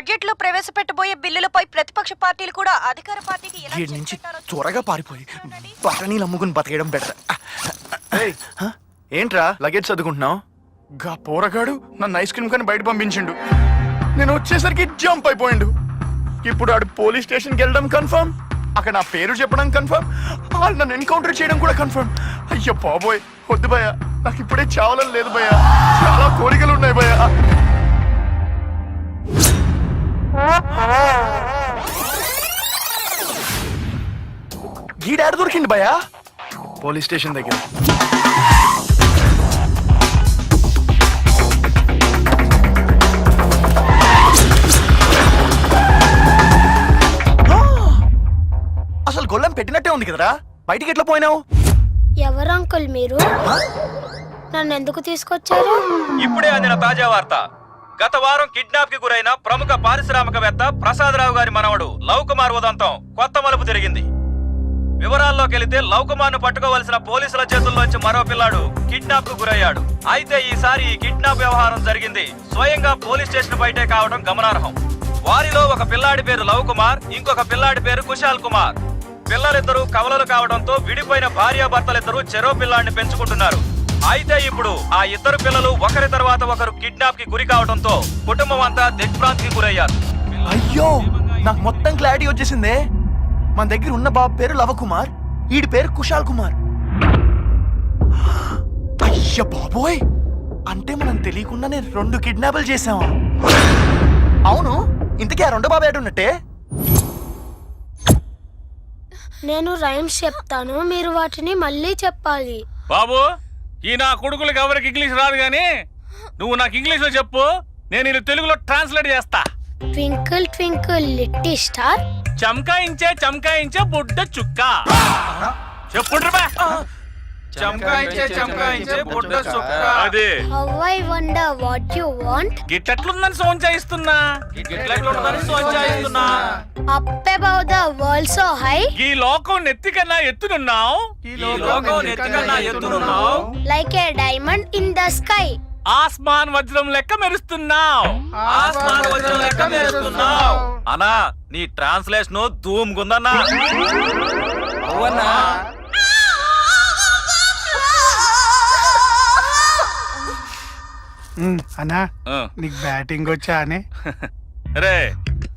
బడ్జెట్లో ప్రవేశపెట్టబోయే బిల్లులపై ప్రతిపక్ష పార్టీలు కూడా అధికార పార్టీకి ఎలా నుంచి త్వరగా పారిపోయి బఠనీలు అమ్ముకుని బతకేయడం బెటర్ ఏంట్రా? లగేజ్ చదువుకుంటున్నావు గా పోరగాడు నన్ను ఐస్ క్రీమ్ కానీ బయట పంపించిండు. నేను వచ్చేసరికి జంప్ అయిపోయిండు. ఇప్పుడు ఆడు పోలీస్ స్టేషన్కి వెళ్ళడం కన్ఫర్మ్ అక్కడ నా పేరు చెప్పడం కన్ఫర్మ్ వాళ్ళు నన్ను ఎన్కౌంటర్ చేయడం కూడా కన్ఫర్మ్ అయ్యో బాబోయ్ వద్దు భయ నాకు ఇప్పుడే చావాలని లేదు భయ చాలా కోరికలు ఉన్నాయి భయ గీడాడు దొరికింది భయ పోలీస్ స్టేషన్ దగ్గర! అసలు గొల్లం పెట్టినట్టే ఉంది కదరా? బయటికి ఎట్లా పోయినావు? ఎవరు అంకుల్ మీరు? నన్ను ఎందుకు తీసుకొచ్చారు? ఇప్పుడే అందిన తాజా వార్త. గత వారం కిడ్నాప్కి గురైన ప్రముఖ పారిశ్రామికవేత్త ప్రసాదరావు గారి మనవడు లవ్ కుమార్ ఉదంతం కొత్త మలుపు జరిగింది వివరాల్లోకి వెళితే లవ్ కుమార్ను పట్టుకోవలసిన పోలీసుల చేతుల్లోంచి మరో పిల్లాడు కిడ్నాప్కు గురయ్యాడు. అయితే ఈసారి ఈ కిడ్నాప్ వ్యవహారం జరిగింది. స్వయంగా పోలీస్ స్టేషన్ బయటే కావడం గమనార్హం. వారిలో ఒక పిల్లాడి పేరు లవ్ కుమార్ ఇంకొక పిల్లాడి పేరు కుశాల్ కుమార్. పిల్లలిద్దరూ కవలలు కావడంతో విడిపోయిన భార్యాభర్తలిద్దరూ చెరో పిల్లాడిని పెంచుకుంటున్నారు. అయితే ఇప్పుడు ఆ ఇద్దరు పిల్లలు ఒకరి తర్వాత ఒకరు కిడ్నాప్కి గురి కావడంతో కుటుంబం అంతా దిగ్భ్రాంతికి గురయ్యారు. అయ్యో! నాకు మొత్తం క్లారిటీ వచ్చేసిందే. మన దగ్గర ఉన్న బాబు పేరు లవకుమార్ ఈడి పేరు కుశాల్ కుమార్. అయ్య బాబోయ్! అంటే మనం తెలియకుండానే రెండు కిడ్నాపులు చేసామా అవును ఇంతకీ ఆ రెండో బాబు ఏడున్నట్టే నేను రైమ్స్ చెప్తాను మీరు వాటిని మళ్ళీ చెప్పాలి. బాబు! ఈ నా కొడుకులకి ఎవరికి ఇంగ్లీష్ రాదు గాని నువ్వు నాకు ఇంగ్లీష్లో చెప్పు నేను ఇది తెలుగులో ట్రాన్స్లేట్ చేస్తా. Twinkle twinkle little star. చమకాయించే చమకాయించే బుడ్డ చుక్క. చెప్పుండ్రు బా. బుడ్డ చుక్క అది. How I wonder what you want గిట్లెట్లుందని సోన్ చేయిస్తున్నా. Up above the world so high ఈ లోకం ఎత్తునున్నావు? A diamond in the sky ఆస్మాన్ వజ్రం లెక్క మెరుస్తున్నావు. అనా నీ ట్రాన్స్లేషన్ ధూమ్ గుందన్నా అన్నా. నీకు బ్యాటింగ్ వచ్చా అని? రే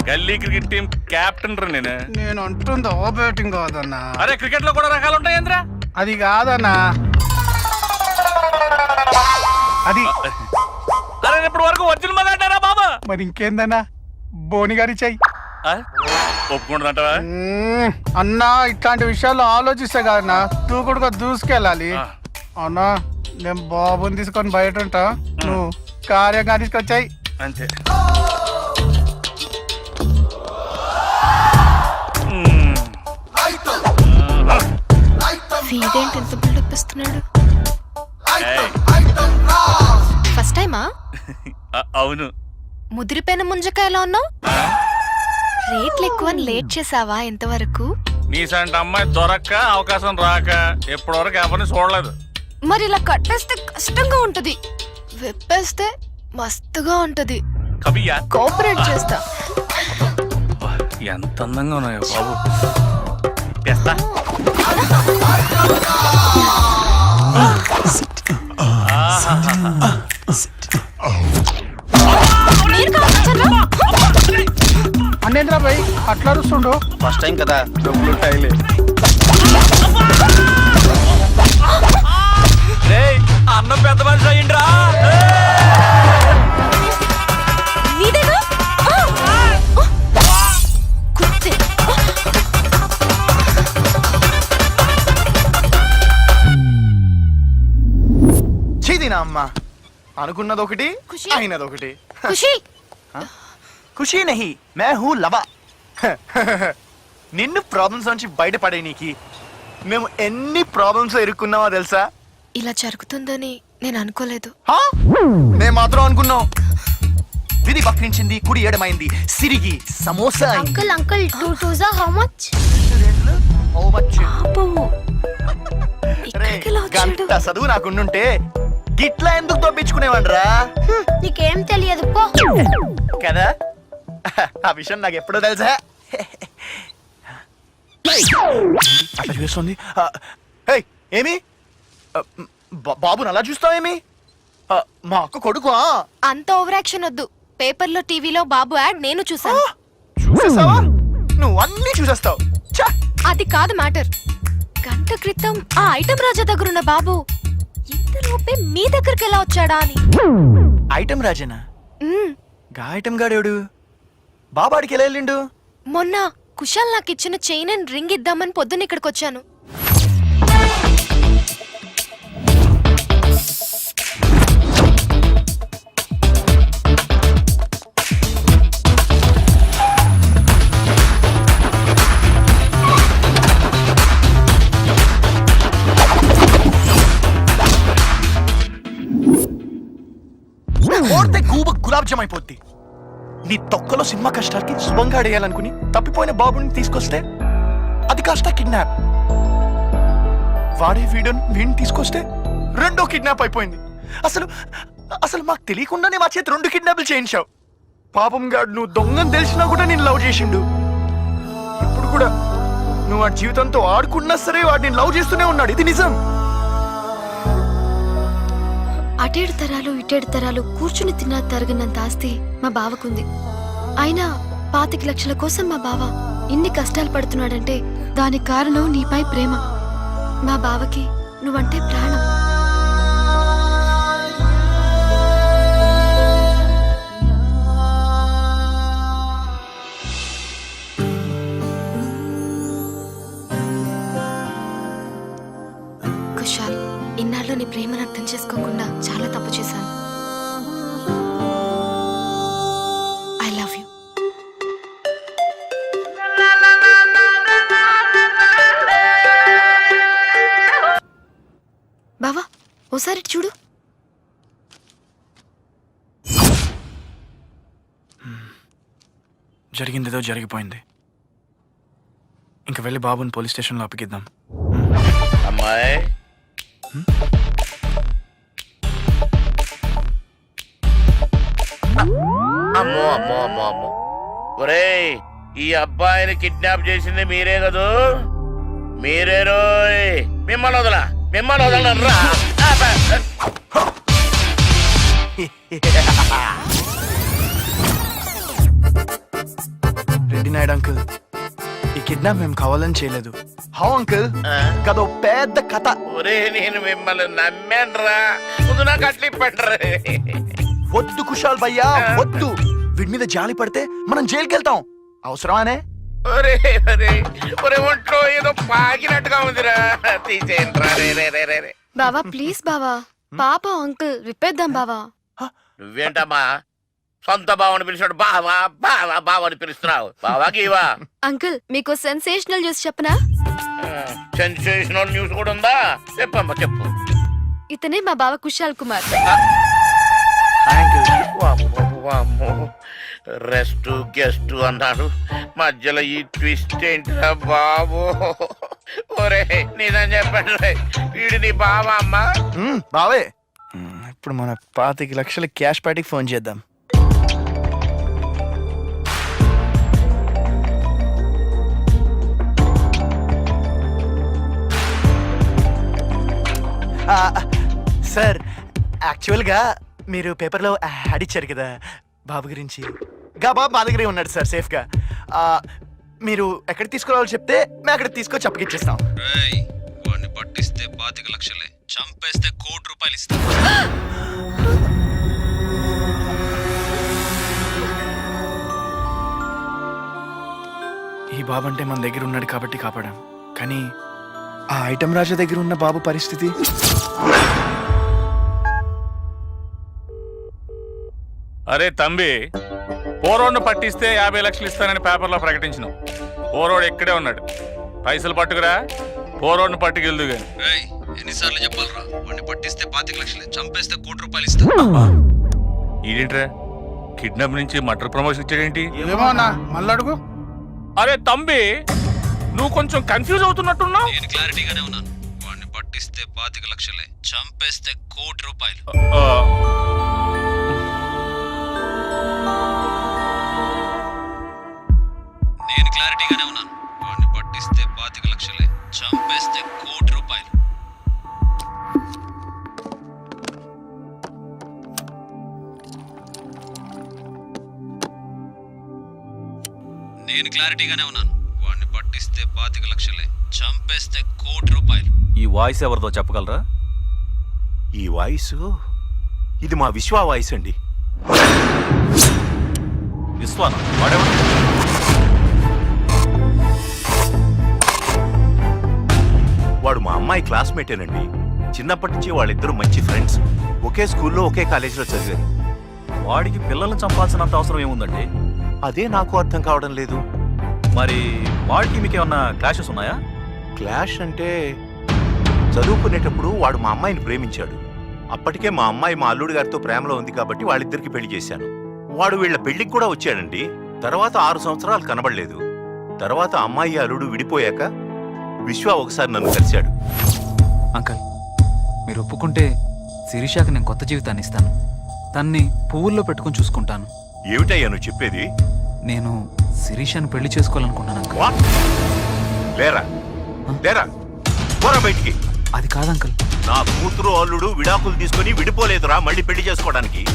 గల్లీ క్రికెట్ టీం కెప్టెన్ రా నేను. నేను అంటుందో బ్యాటింగ్ కాదన్నా? అరే క్రికెట్లో కూడా రకాలు ఉంటాయేంద్రా అది కాదన్నా. అది. అరే ఇప్పటి వరకు ఒరిజినల్ మగా అంటారా బాబా? మరి ఇంకేందన్నా? బోని గారి చెయ్యి. అన్నా ఇట్లాంటి విషయాల్లో ఆలోచిస్తే కాదన్నా దూకుడుగా దూసుకెళ్ళాలి. అవునా? నేను బాబుని తీసుకొని బయట ఉంటా. నువ్వు కార్యంగా తీసుకొచ్చాయి. అంతే. వీడేంటి ఎంత బిల్డప్ ఇస్తున్నాడు? ఫస్ట్ టైమా అవును. ముదిరిపోయిన ముంజకాయ ఎలా ఉన్నావు రేట్లు ఎక్కువ లేట్ చేసావా ఇంతవరకు? నీసంటి అమ్మాయి దొరక్క అవకాశం రాక ఇప్పటి వరకు ఎవరిని చూడలేదు. మరి ఇలా కట్టేస్తే కష్టంగా ఉంటది. విప్పేస్తే మస్తుగా ఉంటది. కవియా కోఆపరేట్ చేస్తా. ఎంత అందంగా ఉన్నాయో బాబు. తెస్తా. అన్నేంద్రా భయ్ అట్లా అరుస్తుండు. ఫస్ట్ టైం కదా. డబ్బులు టైలే అమ్మ. అనుకున్నది ఒకటి ఖుషి. అయినది ఒకటి ఖుషి ఖుషీ నహి మే హూ లవా. నిన్ను ప్రాబ్లమ్స్ నుంచి బయటపడే నీకి మేము ఎన్ని ప్రాబ్లమ్స్ ఇరుక్కున్నామో తెలుసా? ఇలా జరుగుతుందని నేను అనుకోలేదు. హా? మేము మాత్రం అనుకున్నాం విధి వక్రించింది కుడి ఎడమైంది సిరిగి సమోసా అయింది. Uncle uncle two how much How much? పాపము రే, ఇక్కడికి ఎలా వచ్చాడు? గంట చదువు నాకుండుంటే గిట్లా ఎందుకు తప్పించుకునేవాడ్రా? నీకేం తెలియదు పో. కదా? ఆ విషయం నాకు ఎప్పుడో తెలుసా? అట్లా చూస్తుంది. ఏమి? ఆ, బా- బాబుని అలా చూస్తావేమి మా అక్క కొడుకు అంత ఓవర్ యాక్షన్ వద్దు. పేపర్లో టీవీలో బాబు యాడ్ నేను చూసాను చూసేస్తావా నువ్వు అన్ని చూసేస్తావు! అది కాదు మ్యాటర్. గంట క్రితం ఆ ఐటమ్ రాజా దగ్గరున్న బాబు ఇంతలోపే మీ దగ్గరికి ఎలా వచ్చాడా అని. ఐటమ్ రాజేనా. గా ఐటమ్ గాడేవుడు? బాబాడికి ఎలా వెళ్ళిండు? మొన్న కుశాల్ నాకు ఇచ్చిన చైన్ అండ్ రింగ్ ఇద్దామని పొద్దున్న ఇక్కడికి వచ్చాను. గూబ అయిపోద్ది నీ తొక్కలో సినిమా కష్టాలకి శుభంగా అడేయాలనుకుని తప్పిపోయిన బాబుని తీసుకొస్తే అది కాస్త కిడ్నాప్. వాడే వీడియోని వీడిని తీసుకొస్తే రెండో కిడ్నాప్ అయిపోయింది. అసలు అసలు మాకు తెలియకుండానే మా చేతి రెండు కిడ్నాప్లు చేయించావు. పాపం గాడు నువ్వు దొంగని తెలిసినా కూడా నేను లవ్ చేసిండు. ఇప్పుడు కూడా నువ్వు వాడి జీవితంతో ఆడుకున్నా సరే వాడిని లవ్ చేస్తూనే ఉన్నాడు. ఇది నిజం. అటేడు తరాలు ఇటేడు తరాలు కూర్చుని తిన్నా తరగనంత ఆస్తి మా బావకుంది. అయినా పాతిక లక్షల కోసం మా బావ ఇన్ని కష్టాలు పడుతున్నాడంటే దానికి కారణం నీపై ప్రేమ. మా బావకి నువ్వంటే ప్రాణం. నీ ప్రేమను అర్థం చేసుకోకుండా చాలా తప్పు చేశాను. ఐ లవ్ యూ బావా ఓసారి చూడు. జరిగిందేదో జరిగిపోయింది. ఇంక వెళ్ళి బాబుని పోలీస్ స్టేషన్లో అప్పగిద్దాం. అమ్మాయి. అమ్మో అమ్మో అమ్మో అమ్మో. ఒరేయ్ ఈ అబ్బాయిని కిడ్నాప్ చేసింది మీరే కదూ? మీరే రోయ్. మిమ్మల్ని వదలా మిమ్మల్ని వదలరా రెడ్డి నాయుడు అంకుల్ ఈ కిడ్నాప్ మేము కావాలని చేయలేదు. How uncle? కదో పెద్ద కథ. ఒరే నేను మిమ్మల్ని నమ్మానురా. ముందు నాకు అట్లా వద్దు కుషాల్ భయ్యా వద్దు. వీడి మీద జాలి పడితే మనం జైలుకి వెళ్తాం అవసరమానే? ఒరే ఒరే ఒరే ఒంట్లో ఏదో పాకినట్టుగా ఉందిరా. తీసేయండి రా రే రే రే రే. రే బావా ప్లీజ్ బావా. పాప అంకుల్ విప్పేద్దాం బావా. నువ్వేంటమ్మా? సొంత బావని పిలిచాడు బావా బావా బావని పిలుస్తున్నావు. బావా గీవా. అంకుల్ మీకు సెన్సేషనల్ న్యూస్ చెప్పనా? సెన్సేషనల్ న్యూస్ కూడా ఉందా? చెప్పమ్మా చెప్పు. ఇతనే మా బావ కుశాల్ కుమార్. రెస్ట్ గెస్ట్ అన్నాడు. మధ్యలో ఈ ట్విస్ట్ ఏంటిరా బాబు? ఒరే నిజం చెప్పండి రే. వీడు నీ బావా అమ్మా? బావే. ఇప్పుడు మన పాతిక లక్షల క్యాష్ పార్టీకి ఫోన్ చేద్దాం. సార్ యాక్చువల్గా మీరు పేపర్లో యాడ్ ఇచ్చారు కదా బాబు గురించి. గా బాబు మా దగ్గరే ఉన్నాడు సార్ సేఫ్గా. మీరు ఎక్కడ తీసుకురావాలో చెప్తే మేము అక్కడ తీసుకొచ్చి అప్పగిచ్చేస్తాం. వాడిని పట్టిస్తే పాతిక లక్షలే. చంపేస్తే కోటి రూపాయలు ఇస్తా. ఈ బాబు అంటే మన దగ్గర ఉన్నాడు కాబట్టి కాపాడాం. కానీ ఆ ఐటమ్ రాజా దగ్గర ఉన్న బాబు పరిస్థితి? అరే తంబి పోరోడ్ను పట్టిస్తే యాభై లక్షలు ఇస్తానని పేపర్లో ప్రకటించిన పోరోడు ఇక్కడే ఉన్నాడు. పైసలు పట్టుకురా పోరోడ్ను పట్టుకెళ్దు గాని. ఎన్నిసార్లు చెప్పాలరా? వాడిని పట్టిస్తే పాతిక లక్షలే చంపేస్తే కోటి రూపాయలు ఇస్తా. ఇదేంట్రా కిడ్నాప్ నుంచి మటర్ ప్రమోషన్ ఇచ్చాడేంటి? ఏమో అన్న మళ్ళీ అడుగు. అరే తంబి నువ్వు కొంచెం కన్ఫ్యూజ్ అవుతున్నట్టున్నావు? నేను క్లారిటీగానే ఉన్నాను. వాడిని పట్టిస్తే పాతిక లక్షలే చంపేస్తే కోటి రూపాయలు. నేను క్లారిటీగానే ఉన్నాను. వాడిని పట్టిస్తే పాతిక లక్షలే చంపేస్తే కోటి రూపాయలు. ఈ వాయిస్ ఎవరిదో చెప్పగలరా? ఈ వాయిస్? ఇది మా విశ్వ వాయిస్ అండి. విశ్వాన? వాడు మా అమ్మాయి క్లాస్మేటేనండి. చిన్నప్పటి నుంచి వాళ్ళిద్దరూ మంచి ఫ్రెండ్స్. ఒకే స్కూల్లో ఒకే కాలేజీలో చదివారు. వాడికి పిల్లల్ని చంపాల్సినంత అవసరం ఏముందండి? అదే నాకు అర్థం కావడం లేదు. మరి వాడికి మీకు ఏమన్నా క్లాషెస్ ఉన్నాయా? క్లాష్ అంటే చదువుకునేటప్పుడు వాడు మా అమ్మాయిని ప్రేమించాడు. అప్పటికే మా అమ్మాయి మా అల్లుడి గారితో ప్రేమలో ఉంది కాబట్టి వాళ్ళిద్దరికి పెళ్ళి చేశాను. వాడు వీళ్ళ పెళ్ళికి కూడా వచ్చాడండి. తర్వాత ఆరు సంవత్సరాలు కనబడలేదు. తర్వాత అమ్మాయి అల్లుడు విడిపోయాక విశ్వ ఒకసారి నన్ను కలిశాడు. అంకల్ మీరు ఒప్పుకుంటే శిరీషాకి నేను కొత్త జీవితాన్ని ఇస్తాను. తన్ని పువ్వుల్లో పెట్టుకుని చూసుకుంటాను. ఏమిటయ్యా నువ్వు చెప్పేది? నేను శిరీషాను పెళ్ళి లేరా? లేరా? పోరా బయటికి. అది కాదు అంకల్. నా కూతురు అల్లుడు విడాకులు తీసుకుని విడిపోలేదురా మళ్ళీ పెళ్ళి చేసుకోవడానికి.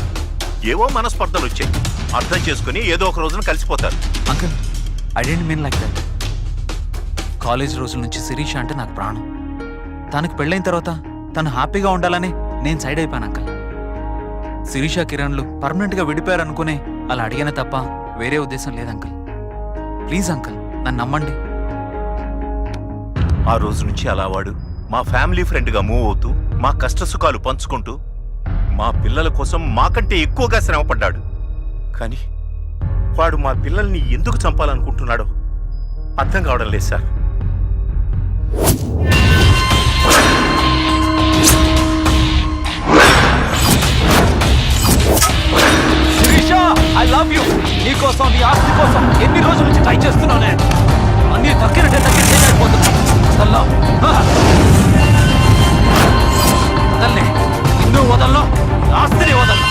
ఏవో మనస్పర్ధలు వచ్చాయి. అర్థం చేసుకుని ఏదో ఒక రోజున కలిసిపోతారు. Uncle I don't mean like that college రోజుల నుంచి శిరీష అంటే నాకు ప్రాణం. తనకు పెళ్ళైన తర్వాత తను హ్యాపీగా ఉండాలని నేను సైడ్ అయిపోయాను అంకల్. శిరీష కిరణ్లు పర్మనెంట్గా విడిపోయారనుకునే అలా అడిగానే తప్ప వేరే ఉద్దేశం లేదు అంకల్. ప్లీజ్ అంకల్ నన్ను నమ్మండి. ఆ రోజు నుంచి అలా వాడు. మా ఫ్యామిలీ ఫ్రెండ్గా మూవ్ అవుతూ మా కష్ట సుఖాలు పంచుకుంటూ మా పిల్లల కోసం మాకంటే ఎక్కువగా శ్రమపడ్డాడు. కానీ వాడు మా పిల్లల్ని ఎందుకు చంపాలనుకుంటున్నాడో అర్థం కావడం లేదు సార్. ఐ లవ్ యూ నీకోసం నీ ఆస్తి కోసం ఎన్ని రోజుల నుంచి ట్రై చేస్తున్నానే అన్ని తక్కినట్టే దగ్గర చేయలేకపోతున్నా వదల్లో. వదల్లే నిన్ను వదల్లో. ఆస్తిని వదల్లో.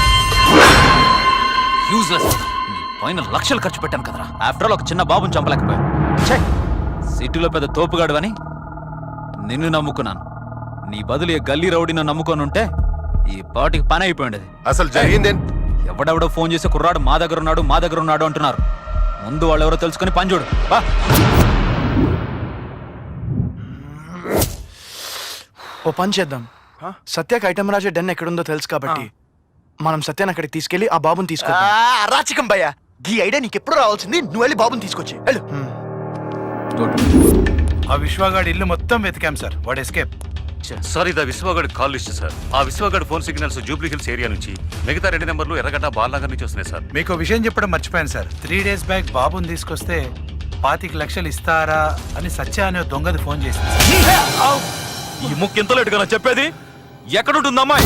యూజ్లెస్ పైన లక్షలు ఖర్చు పెట్టాను కదరా. ఆఫ్టర్ ఆల్ ఒక చిన్న బాబుని చంపలేకపోయా ఛే! సిటీలో పెద్ద తోపుగాడు అని నిన్ను నమ్ముకున్నాను. నీ బదులు ఈ గల్లీ రౌడీని నమ్ముకొని ఉంటే ఈ పాటికి పని అయిపోయింది అసలు జరిగిందేంటి ఎవడెవడో ఫోన్ చేసి కుర్రాడు మా దగ్గర ఉన్నాడు మా దగ్గర ఉన్నాడు అంటున్నారు. ముందు వాళ్ళెవరో తెలుసుకొని పని చూడు. బా. ఓ పని చేద్దాం. సత్యకి ఐటమ్ రాజే డెన్ ఎక్కడుందో తెలుసు కాబట్టి మనం సత్యాన్ని అక్కడికి తీసుకెళ్ళి ఆ బాబుని తీసుకో రాచికం భయ్యా. ఈ ఐడియా నీకు ఎప్పుడు రావాల్సింది? నువ్వు వెళ్ళి బాబుని తీసుకొచ్చి. వెళ్ళు. ఆ విశ్వగాడి ఇల్లు మొత్తం వెతికాం సార్. వాడు ఎస్కేప్. సార్ ఇది విశ్వగడ్ కాల్ లిస్ట్ సార్. ఆ విశ్వగడ్ phone signals Jubilee Hills area నుంచి మిగతా రెండు నెంబర్లు ఎర్రగడ్డ బాలనగర్ నుంచి వస్తున్నాయి సార్. మీకు విషయం చెప్పడం మర్చిపోయాను సార్. త్రీ డేస్ బ్యాక్ బాబుని తీసుకొస్తే పాతిక లక్షలు ఇస్తారా అని సత్య అనే దొంగది ఫోన్ చేసింది. ఈ ముక్కు ఎంత లేటుగా చెప్పేది? ఎక్కడుంటుంది అమ్మాయి?